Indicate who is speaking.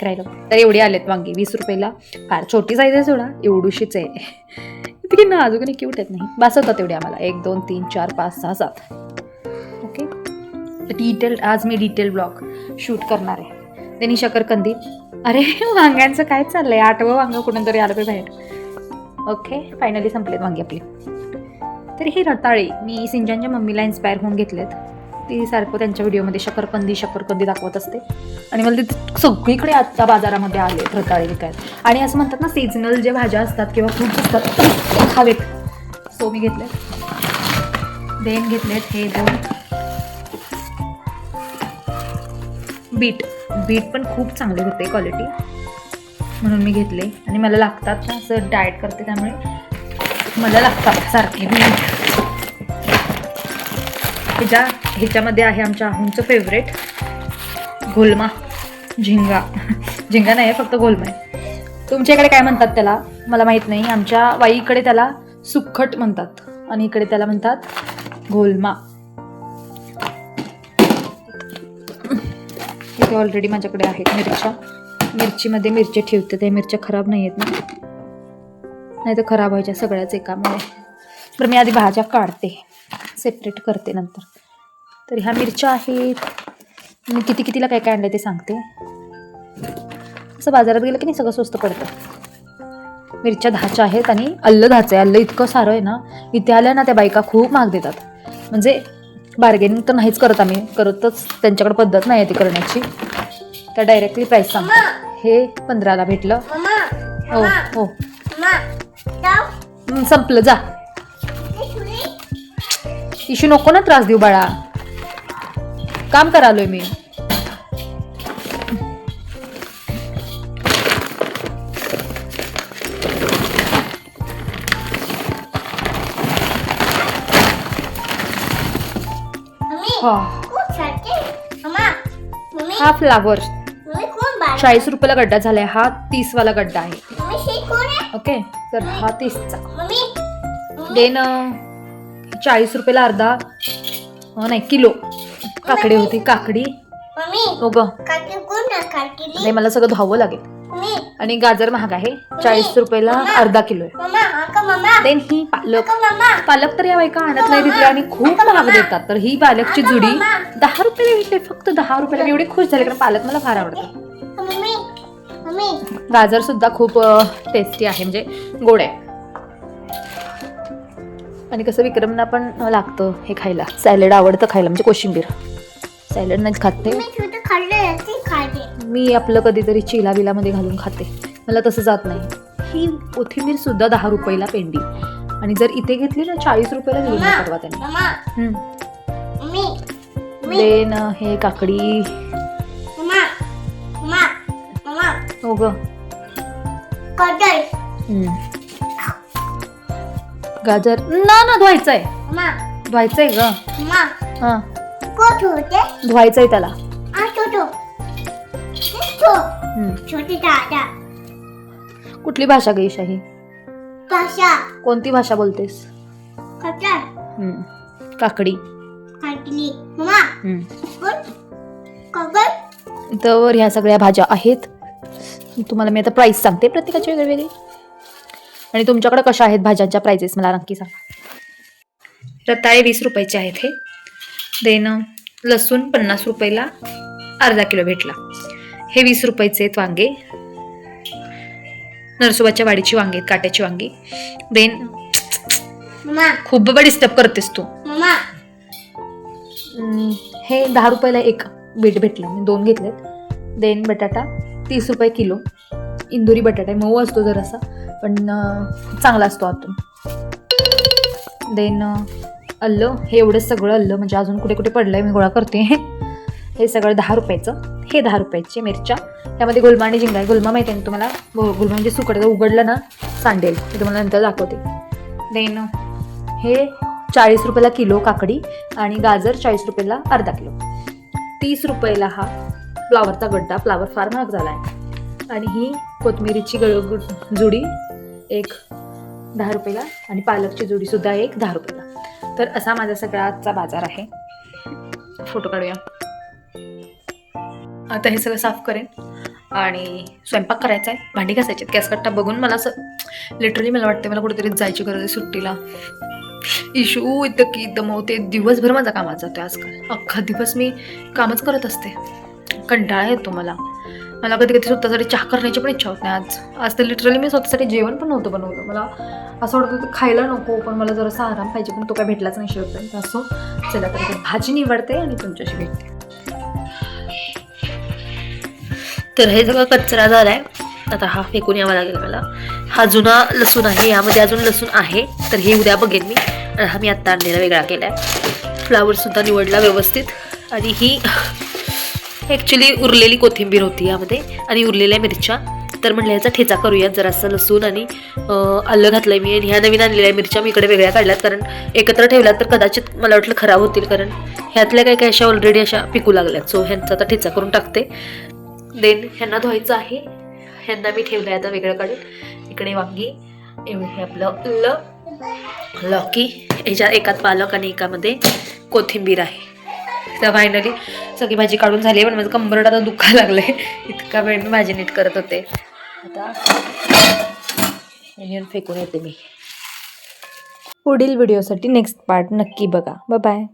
Speaker 1: पण राहिलं. तर एवढी आलेत वांगी वीस रुपयाला. फार छोटी साईज आहे सोडा एवढीशीच आहे. इतकी ना अजून क्यूट आहेत नाही. बस होतात तेवढे आम्हाला. एक दोन तीन चार पाच सहा सात. ओके डिटेल आज मी डिटेल ब्लॉग शूट करणार आहे. त्यांनी शकरकंदी अरे वांग्यांचं काय चाललंय? आठवं वांग कुठून तरी आलं बाहेर. ओके फायनली संपलेत वांगे आपले. तर हे रताळे मी सिंजांच्या मम्मीला इन्स्पायर होऊन घेतलेत. ती सारखं त्यांच्या व्हिडिओमध्ये शकरकंदी शकरकंदी दाखवत असते. आणि मला ते सगळीकडे आत्ता बाजारामध्ये आले रताळे विकायला. आणि असं म्हणतात ना सीझनल जे भाज्या असतात किंवा फ्रूट असतात ते खावेत सो मी घेतले. देन घेतलेत हे दोन. बीट. बीट पण खूप चांगले होते क्वालिटी म्हणून मी घेतले. आणि मला लागतात ना असं डाएट करते त्यामुळे मला लागतात सारखे बीट. ह्याच्या ह्याच्यामध्ये आहे आमच्या आहूंचं फेवरेट घोलमा झिंगा. झिंगा नाही आहे फक्त घोलमा आहे. तुमच्याकडे काय म्हणतात त्याला? मला माहीत नाही. आमच्या वाईकडे त्याला सुखट म्हणतात. आणि इकडे त्याला म्हणतात घोलमा इथे ऑलरेडी माझ्याकडे आहेत मिरच्या. मिरचीमध्ये मिरच्या ठेवते. त्या मिरच्या खराब नाही आहेत ना. नाही तर खराब व्हायच्या सगळ्याच एकामुळे. बरं मी आधी भाज्या काढते. सेपरेट करते नंतर. तर ह्या मिरच्या आहेत. मी किती कितीला काय काय आणलं ते सांगते. असं बाजारात गेलं की नाही सगळं स्वस्त पडतं. मिरच्या दहाच्या आहेत आणि अल्लं दहाचं आहे. अल्लं इतकं सारं आहे ना इथे आल्या ना त्या बायका खूप महाग देतात. म्हणजे बार्गेनिंग तर नाहीच करत आम्ही. करतच त्यांच्याकडे पद्धत नाही आहे ती करण्याची. त्या डायरेक्टली प्राईस सांगतात. हे पंधराला भेटलं. हो हो. हं, संपलं जा. इशू नको ना त्रास देऊ बाळा. काम करालोय मी. हा. हा फ्लावर चाळीस रुपयाला गड्डा झालाय. हा तीस वाला गड्डा आहे. ओके तर हा तीसचा. देन चाळीस रुपयाला अर्धा. नाही किलो. काकडी होती काकडी. हो ग. नाही मला सगळं धावं लागेल. आणि गाजर महाग आहे. चाळीस रुपयाला अर्धा किलो आहे. देन ही पालक. पालक तर या बायका आणत नाही तिथे आणि खूप महाग देतात. तर ही पालकची जुडी दहा रुपयाला भेटते फक्त दहा रुपयाला. मी एवढी खुश झाले कारण पालक मला फार आवडतं गाजर सुद्धा खूप टेस्टी आहे. म्हणजे गोड आहे. आणि कसं विक्रमना पण लागतं हे खायला. सॅलड आवडतं खायला म्हणजे कोशिंबीर. सॅलड नाही खात मी आपलं कधीतरी चिला बिलामध्ये घालून खाते. मला तसं जात नाही. ही कोथिंबीर सुद्धा दहा रुपयाला पेंडी. आणि जर इथे घेतली ना चाळीस रुपयाला दिली ना परवा त्यांनी. देन हे काकडी. हो ग. गाजर. ना ना धुवायचंय. धुवायचंय ग. हा. धुवायचंय त्याला. हम्म.
Speaker 2: छोटी दादा.
Speaker 1: कुठली भाषा गई शाही?
Speaker 2: भाषा.
Speaker 1: कोणती भाषा बोलतेस?
Speaker 2: कटर
Speaker 1: हम्म. काकडी.
Speaker 2: काटली मम्मा
Speaker 1: हम्म.
Speaker 2: कोण कगर
Speaker 1: तर ह्या सगळ्या भाज्या आहेत. तुम्हाला मी आता प्राईस सांगते प्रत्येकाची वेगवेगळी आणि तुमच्याकडे कशा आहेत भाज्यांच्या प्राइजेस मला नक्की सांगा. रताळे वीस रुपयाचे आहेत हे. देन लसूण पन्नास रुपयाला अर्धा किलो भेटला. हे वीस रुपयाचे आहेत वांगे. नरसोबाच्या वाडीची वांगी आहेत काट्याची वांगी. देन
Speaker 2: मम्मा
Speaker 1: खूप डिस्टर्ब करतेस तू. हे दहा रुपयाला एक बीट भेटलं. मी दोन घेतलेत. देन बटाटा तीस रुपये किलो. इंदुरी बटाटा आहे मऊ असतो जरासा. पण चांगला असतो आतून. देन अल्लं हे एवढं सगळं अल्लं म्हणजे अजून कुठे कुठे पडलं आहे मी गोळा करते. हे सगळं दहा रुपयाचं. हे दहा रुपयाची मिरच्या. त्यामध्ये गुलमा आणि झिंगा आहे गुलमा माहिती आहे ना तुम्हाला? गुलमा म्हणजे सुकट. उघडलं ना सांडेल. मी तुम्हाला नंतर दाखवते. देन हे चाळीस रुपयाला किलो काकडी आणि गाजर चाळीस रुपयाला अर्धा किलो. तीस रुपयाला हा फ्लावरचा गड्डा. फ्लावर फार महाग झाला आहे आणि ही कोथमिरीची गळ जुडी एक दहा रुपयाला आणि पालकची जुडीसुद्धा एक दहा रुपयाला. तर असा माझा सगळा आजचा बाजार आहे. फोटो काढूया. आता हे सगळं साफ करेन.
Speaker 3: आणि स्वयंपाक करायचा आहे भांडी घासायची गॅस कट्टा बघून मला असं लिटरली मला वाटतं मला कुठेतरी जायची गरज आहे सुट्टीला. इशू इथं की दमवते दिवसभर माझा कामात जातो आजकाल. अख्खा दिवस मी कामच करत असते. कंटाळा येतो मला. मला कधी कधी स्वतःसाठी चहा करण्याची पण इच्छा होत नाही आज. आज तर लिटरली मी स्वतःसाठी जेवण पण नव्हतं बनवलं. मला असं वाटतं होतं खायला नको पण मला जरासा आराम पाहिजे पण तो काय भेटलाच नाही शेवटपर्यंत. असो चला तर भाजी निवडते आणि तुमच्याशी भेटते.
Speaker 1: तर हे सगळं कचरा झाला आहे आता हा फेकून यावा लागेल मला. हा जुना लसूण आहे यामध्ये अजून लसूण आहे. तर हे उद्या बघेन मी. आणि हा मी आत्ता आणलेला वेगळा केला आहे फ्लावरसुद्धा निवडला व्यवस्थित. आणि ही ॲक्च्युली उरलेली कोथिंबीर होती यामध्ये आणि उरलेल्या मिरच्या. तर म्हटलं ह्याचा ठेचा करूया जरासं लसूण आणि आलं घातलं आहे मी आणि ह्या नवीन आणलेल्या मिरच्या मी इकडे वेगळ्या काढल्यात कारण एकत्र ठेवल्यात तर कदाचित मला वाटलं खराब होतील कारण ह्यातल्या काही काही अशा ऑलरेडी अशा पिकू लागल्यात. सो ह्यांचा आता ठेचा करून टाकते. देन ह्यांना धुवायचं आहे. ह्यांना मी ठेवलं आहे आता वेगळं काढून. इकडे वांगी एवढे आपलं ल लॉकी ह्याच्या एकात पालक आणि एकामध्ये कोथिंबीर आहे. तर फायनली सगळी भाजी काढून झाली पण माझं कंबरट आता दुखा लागलं आहे इतका वेळ मी भाजी नीट करत होते. आता onion फेकून येते मी.
Speaker 3: पुढील व्हिडिओसाठी नेक्स्ट पार्ट नक्की बघा. बाय